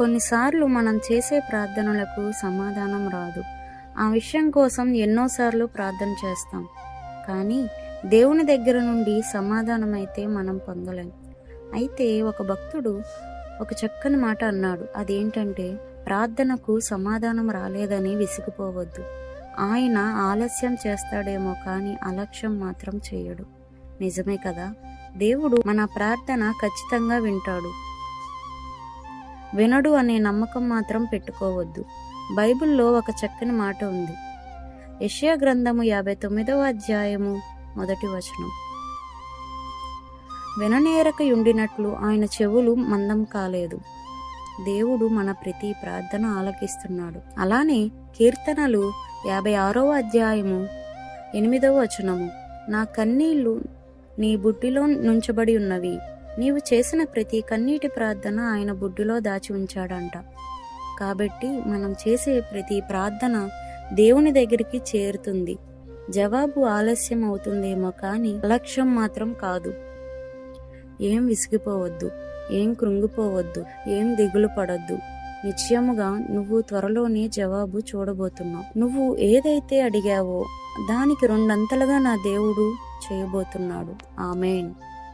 కొన్నిసార్లు మనం చేసే ప్రార్థనలకు సమాధానం రాదు. ఆ విషయం కోసం ఎన్నోసార్లు ప్రార్థన చేస్తాం. కానీ దేవుని దగ్గర నుండి సమాధానం అయితే మనం పొందలేం. అయితే ఒక భక్తుడు ఒక చక్కని మాట అన్నాడు. అదేంటంటే ప్రార్థనకు సమాధానం రాలేదని విసిగిపోవద్దు. ఆయన ఆలస్యం చేస్తాడేమో కానీ అలక్ష్యం మాత్రం చేయడు. నిజమే కదా? దేవుడు మన ప్రార్థన ఖచ్చితంగా వింటాడు. వినడు అనే నమ్మకం మాత్రం పెట్టుకోవద్దు. బైబిల్లో ఒక చక్కని మాట ఉంది. యెషయా గ్రంథము యాభై తొమ్మిదవ అధ్యాయము మొదటి వచనం. విననేరక ఉండినట్లు ఆయన చెవులు మందం కాలేదు. దేవుడు మన ప్రతి ప్రార్థన ఆలకిస్తున్నాడు. అలానే కీర్తనలు యాభై ఆరవ అధ్యాయము ఎనిమిదవ వచనము. నా కన్నీళ్ళు నీ బుట్టిలో నుంచబడి ఉన్నవి. నీవు చేసిన ప్రతి కన్నీటి ప్రార్థన ఆయన బుడ్డులో దాచి ఉంచాడంట. కాబట్టి మనం చేసే ప్రతి ప్రార్థన దేవుని దగ్గరికి చేరుతుంది. జవాబు ఆలస్యం అవుతుందేమో కానీ లక్ష్యం మాత్రం కాదు. ఏం విసిగిపోవద్దు ఏం కృంగిపోవద్దు ఏం దిగులు పడొద్దు. నిశ్చయముగా నువ్వు త్వరలోనే జవాబు చూడబోతున్నావు. నువ్వు ఏదైతే అడిగావో దానికి రెండంతలుగా నా దేవుడు చేయబోతున్నాడు. ఆమెన్.